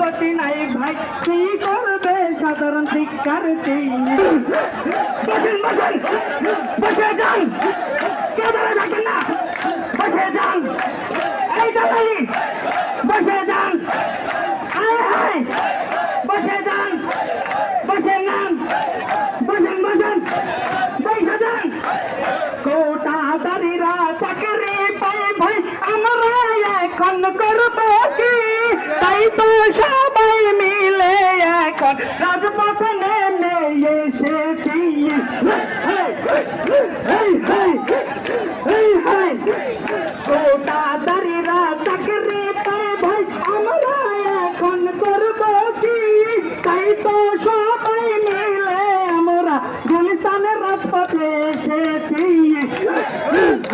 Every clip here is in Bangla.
গতি নাই ভাই কি করবে সাধারণ শিক্ষার্থী বসেন বসেন বসে যান কে ধরে থাকেন না বসে যান এই দালালি বসে যান আয় হায় বসে যান বসে যান বসেন বসেন বসে যান কোটা দারিরা চাকরি পাই ভাই আমরা এখন করব কি তাই তো সবাই মিলে এখন রাজপথে নেমে এসেছি কোটা দারিরা চাকরি পাই ভাই আমরা এখন করব কি তাই তো সবাই মিলে আমরা গুলিস্তানের রাজপথে এসেছি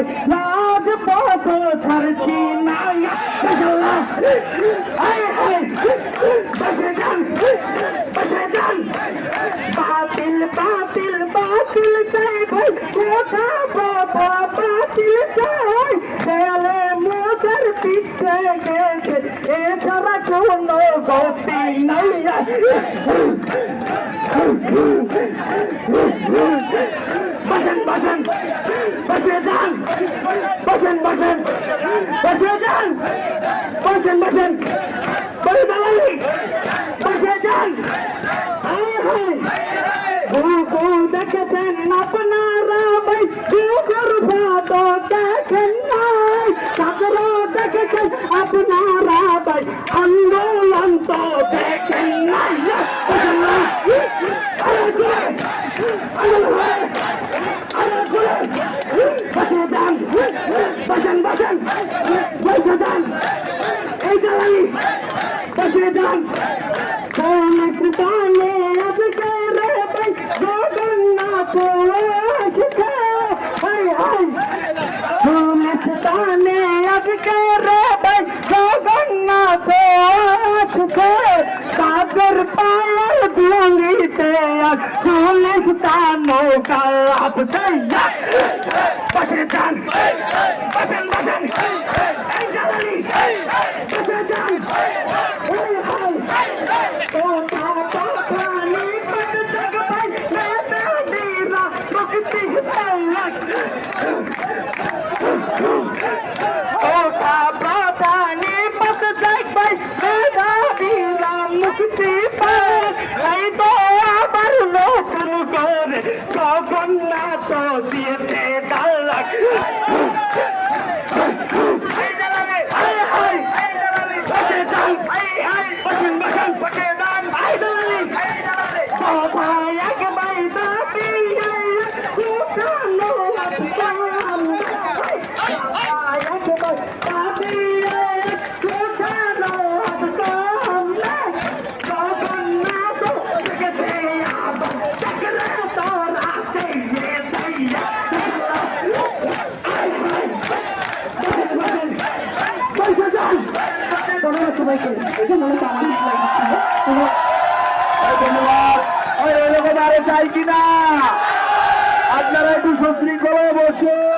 পর্যন্ত ভাই রাজ পথ ছাড়ছি না। বাতিল বাতিল বাতিল চাই ভাই। কোথা কথা বাতিল চাই। দেয়ালে মোদের নাই। বসেন বসেন বসে যান বসেন বসেন বসে যান বসেন বসেন বলে দালালি বসে যান ভূগো দেখেছেন আপনারা ভাই যুগর ভাত দেখেন নাই সাগর দেখেছেন আন্দোলন তো দেখেন নাই বসেন না। আরে ঘুরে, আরে ঘুরে, আরে ঘুরে। বসে যান বসেন বসেন বসে যান এই দালালি বসে যান কোন প্রাণে আজকে রে ভাই জগন্নাথ এসেছে হাই হাই কোন স্থানে আজকে রে ভাই জগন্নাথ এসেছে তাদের পায়ের ধুলিতে আর কোন স্থান কাপ বসে যান বসেন বসেন এই জ্বালানি বসে যান করে তো দিয়েছে আপনারা একটু সুশৃঙ্খলা বসুন।